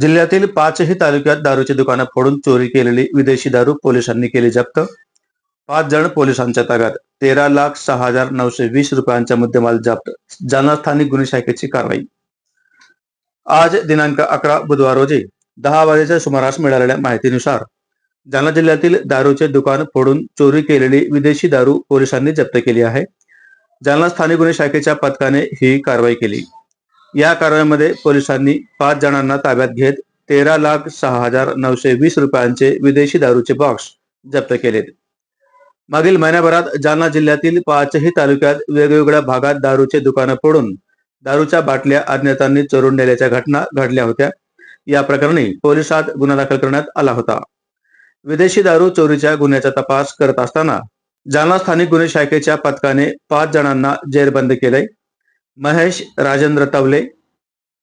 जिल्ह्यातील पाचही तालुक्यात दारूची दुकानं फोडून चोरी केलेली विदेशी दारू पोलिसांनी केली जप्त. पाच जण पोलिसांच्या ताब्यात. तेरा लाख सहा हजार नऊशे वीस रुपयांचा मुद्देमाल जप्त. जालना स्थानिक गुन्हे शाखेची कारवाई. आज दिनांक अकरा बुधवार रोजी दहा वाजेच्या सुमारास मिळालेल्या माहितीनुसार जालना जिल्ह्यातील दारूचे दुकान फोडून चोरी केलेली विदेशी दारू पोलिसांनी जप्त केली आहे. जालना स्थानिक गुन्हे शाखेच्या पथकाने ही कारवाई केली. या कारवाईमध्ये पोलिसांनी पाच जणांना ताब्यात घेत तेरा लाख सहा हजार नऊशे वीस रुपयांचे विदेशी दारूचे बॉक्स जप्त केलेत. मागील महिन्याभरात जालना जिल्ह्यातील पाचही तालुक्यात वेगवेगळ्या भागात दारूचे दुकानं पडून दारूच्या बाटल्या अज्ञातांनी चोरून नेल्याच्या घटना घडल्या होत्या. या प्रकरणी पोलिसात गुन्हा दाखल करण्यात आला होता. विदेशी दारू चोरीच्या गुन्ह्याचा तपास करत असताना जालना स्थानिक गुन्हे शाखेच्या पथकाने पाच जणांना जेरबंद केलंय. महेश राजेंद्र तवले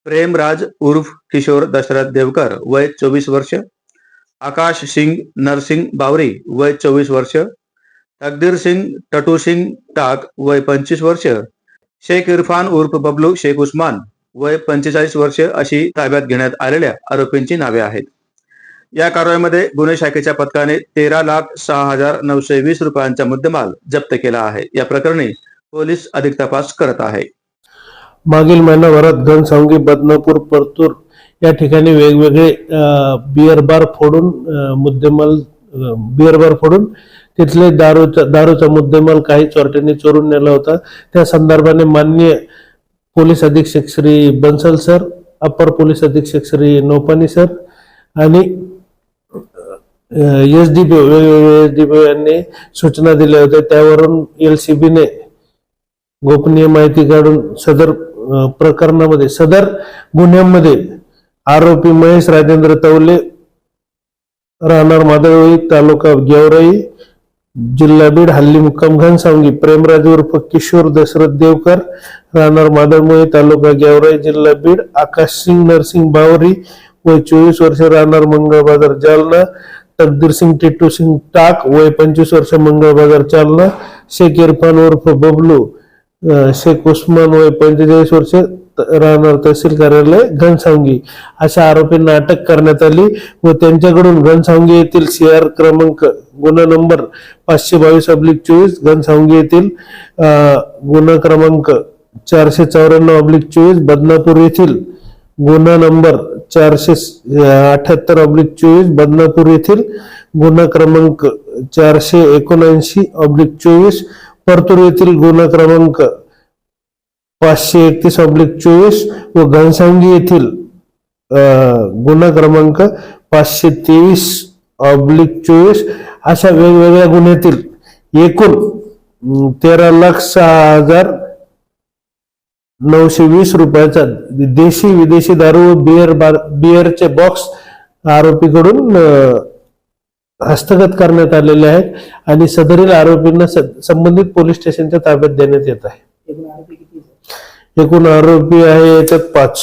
प्रेमराज उर्फ किशोर दशरथ देवकर वय चोवीस वर्ष आकाश सिंग नरसिंग बावरी वय चोवीस वर्ष तकदीर सिंग टटू सिंग टाक वय पंचवीस वर्ष शेख इरफान उर्फ बबलू शेख उस्मान वय पंचेचाळीस वर्ष अशी ताब्यात घेण्यात आलेल्या आरोपींची नावे आहेत. या कारवाईमध्ये गुन्हे शाखेच्या पथकाने तेरा लाख सहा हजार नऊशे वीस रुपयांचा मुद्देमाल जप्त केला आहे. या प्रकरणी पोलीस अधिक तपास करत आहे. मागील महिनाभरात घनसावंगी बदनापूर परतूर या ठिकाणी वेगवेगळे अ, बिअर बार फोडून मुद्देमाल अ, बिअर बार फोडून तिथले दारूचा दारूचा मुद्देमाल काही चोरट्यांनी चोरून नेला होता. त्या संदर्भाने माननीय पोलीस अधीक्षक Shri Bansal sir upper police अधीक्षक श्री नोपानी सर आणि S D P S D P यांनी सूचना दिल्या होत्या. त्यावरून एल सी बीने गोपनीय माहिती काढून सदर प्रकरणामध्ये सदर गुन्ह्यामध्ये आरोपी महेश राजेंद्र तवले राहणार मादळवळी तालुका गेवराई जिल्हा बीड हल्ली मुक्काम घनसावंगी प्रेमराज उर्फ किशोर दशरथ देवकर राहणार मादळमोळी तालुका गेवराई जिल्हा बीड आकाश सिंग नरसिंग बावरी वय चोवीस वर्ष राहणार मंगळ बाजार जालना तकदीर सिंग टिट्टू सिंग टाक वय पंचवीस वर्ष मंगळ बाजार जालना शेख इरफान उर्फ बबलू शेख उस्मान वय पंचेचाळीस वर्ष राहणार तहसील कार्यालय घनसावंगी. अशा आरोपींना अटक करण्यात आली व त्यांच्याकडून घनसावंगी येथील सीआर क्रमांक गुन्हा नंबर पाचशे बावीस अब्लिक चोवीस घनसावंगी येथील गुन्हा क्रमांक चारशे चौऱ्याण्णव अब्लिक चोवीस बदनापूर येथील गुन्हा नंबर चारशे अठ्याहत्तर अब्लिक चोवीस बदनापूर येथील गुन्हा क्रमांक चारशे एकोणऐंशी अब्लिक चोवीस परतूर येथील गुन्हा क्रमांक पाचशे एकतीस ऑब्लिक चोवीस व घनसांगी येथील गुन्हा क्रमांक पाचशे तेवीस ऑब्लिक चोवीस अशा वेगवेगळ्या गुन्ह्यातील एकूण तेरा लाख सहा हजार नऊशे वीस रुपयाचा देशी विदेशी दारू व बिअर बार बिअरचे बॉक्स आरोपीकडून हस्तगत करण्यात आलेले आहेत आणि सदरील आरोपींना संबंधित पोलीस स्टेशनच्या ताब्यात देण्यात येत आहे? एकूण आरोपी आहे याच्यात पाच